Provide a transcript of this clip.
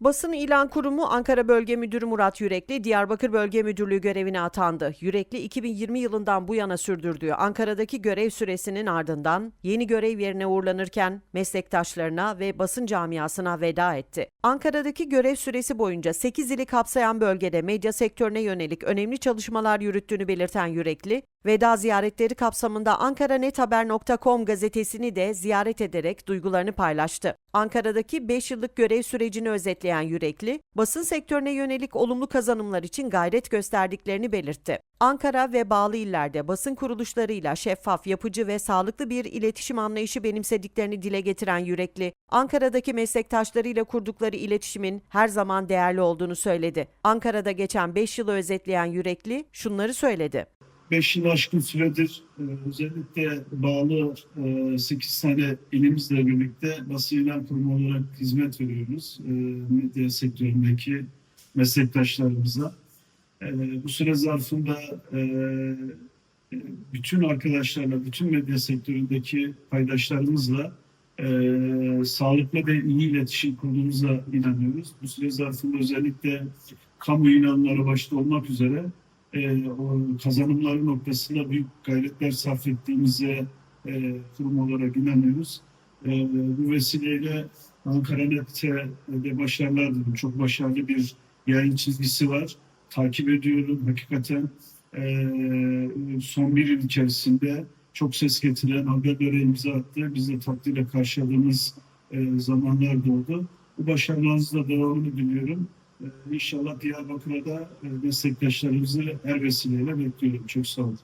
Basın İlan Kurumu Ankara Bölge Müdürü Murat Yürekli, Diyarbakır Bölge Müdürlüğü görevine atandı. Yürekli, 2020 yılından bu yana sürdürdüğü Ankara'daki görev süresinin ardından yeni görev yerine uğurlanırken meslektaşlarına ve basın camiasına veda etti. Ankara'daki görev süresi boyunca 8 ili kapsayan bölgede medya sektörüne yönelik önemli çalışmalar yürüttüğünü belirten Yürekli, veda ziyaretleri kapsamında ankaranethaber.com gazetesini de ziyaret ederek duygularını paylaştı. Ankara'daki 5 yıllık görev sürecini özetleyen Yürekli, basın sektörüne yönelik olumlu kazanımlar için gayret gösterdiklerini belirtti. Ankara ve bağlı illerde basın kuruluşlarıyla şeffaf, yapıcı ve sağlıklı bir iletişim anlayışı benimsediklerini dile getiren Yürekli, Ankara'daki meslektaşlarıyla kurdukları iletişimin her zaman değerli olduğunu söyledi. Ankara'da geçen 5 yılı özetleyen Yürekli şunları söyledi. 5 yıl aşkın süredir e, özellikle bağlı 8 tane ilimizle birlikte basın ilan kurumu olarak hizmet veriyoruz e, medya sektöründeki meslektaşlarımıza. E, Bu süre zarfında e, bütün arkadaşlarla, bütün medya sektöründeki paydaşlarımızla e, sağlıklı ve iyi iletişim kurduğumuza inanıyoruz. Bu süre zarfında özellikle kamu ilanları başta olmak üzere e, o kazanımları noktasında büyük gayretler sarf ettiğimize e, kurum olarak inanıyoruz. E, bu vesileyle Ankara Net'te de başarılar diliyorum. Çok başarılı bir yayın çizgisi var. Takip ediyorum. Hakikaten e, son bir yıl içerisinde çok ses getiren haberlere imza attı. Biz de takdirle karşıladığımız e, zamanlar da oldu. Bu başarılarınızın da devamını diliyorum. Ee, İnşallah Diyarbakır'a da e, meslektaşlarımızı her vesileyle bekliyorum. Çok sağ olun.